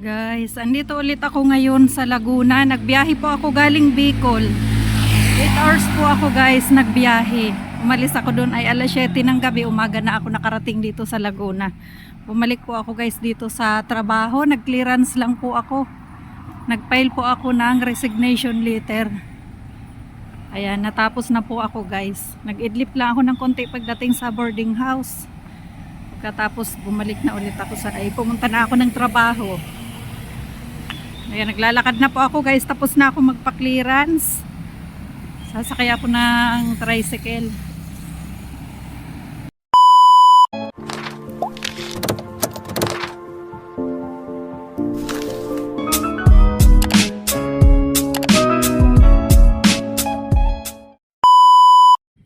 Guys, andito ulit ako ngayon sa Laguna. Nagbiyahe po ako galing Bicol. 8 hours po ako guys nagbiyahe. Umalis ako doon ay alas 7 ng gabi. Umaga na ako nakarating dito sa Laguna. Bumalik po ako guys dito sa trabaho. Nag-clearance lang po ako. Nag-file po ako ng resignation letter. Ayan, natapos na po ako guys. Nag-idlip lang ako ng konti pagdating sa boarding house. Pagkatapos bumalik na ulit ako sa ay pumunta na ako ng trabaho. Ayan, naglalakad na po ako guys. Tapos na ako magpa-clearance. Sasakay ako ng tricycle.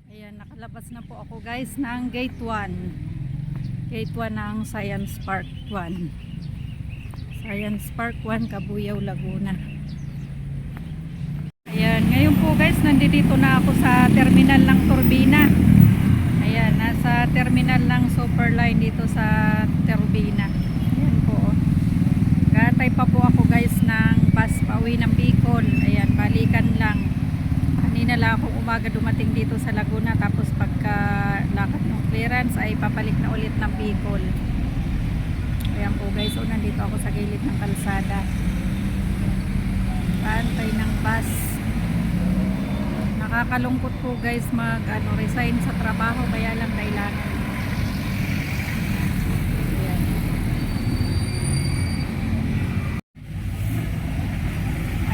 Ayan, nakalabas na po ako guys ng gate 1. Gate 1 ng Science Park 1. Science Park 1, Kabuyaw, Laguna. Ayan, ngayon po guys, nandito na ako sa terminal ng Turbina. Ayan, nasa terminal ng Superline dito sa Turbina. Ayan po. oh. Gatay pa po ako guys ng bus pauwi ng Bicol. Ayan, balikan lang. Kanina lang akong umaga dumating dito sa Laguna tapos pagka lakad ng clearance ay papalik na ulit ng Bicol. Guys, so nandito ako sa gilid ng kalsada. Paantay ng bus. Nakakalungkot po guys mag ano, resign sa trabaho kaya lang kailangan. Ayan.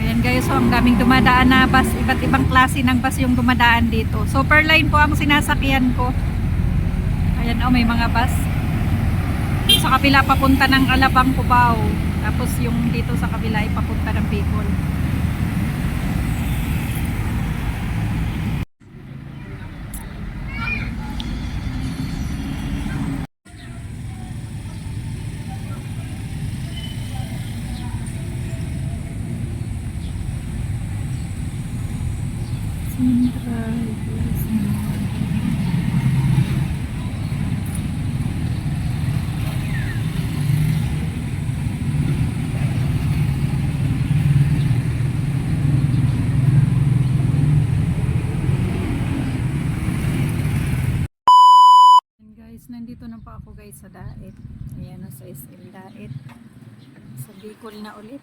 Ayan guys, so ang daming dumadaan na bus, iba't ibang klase ng bus yung dumadaan dito. Superline po ang sinasakyan ko. Ayan oh, may mga bus. Sa kabila papunta ng Alabang Cubao. Tapos yung dito sa kabila ay papunta ng Bicol. Central Ayan, guys, nandito na pa ako guys sa Daet. Ayan, nasa SM Daet. Sa Bicol na ulit.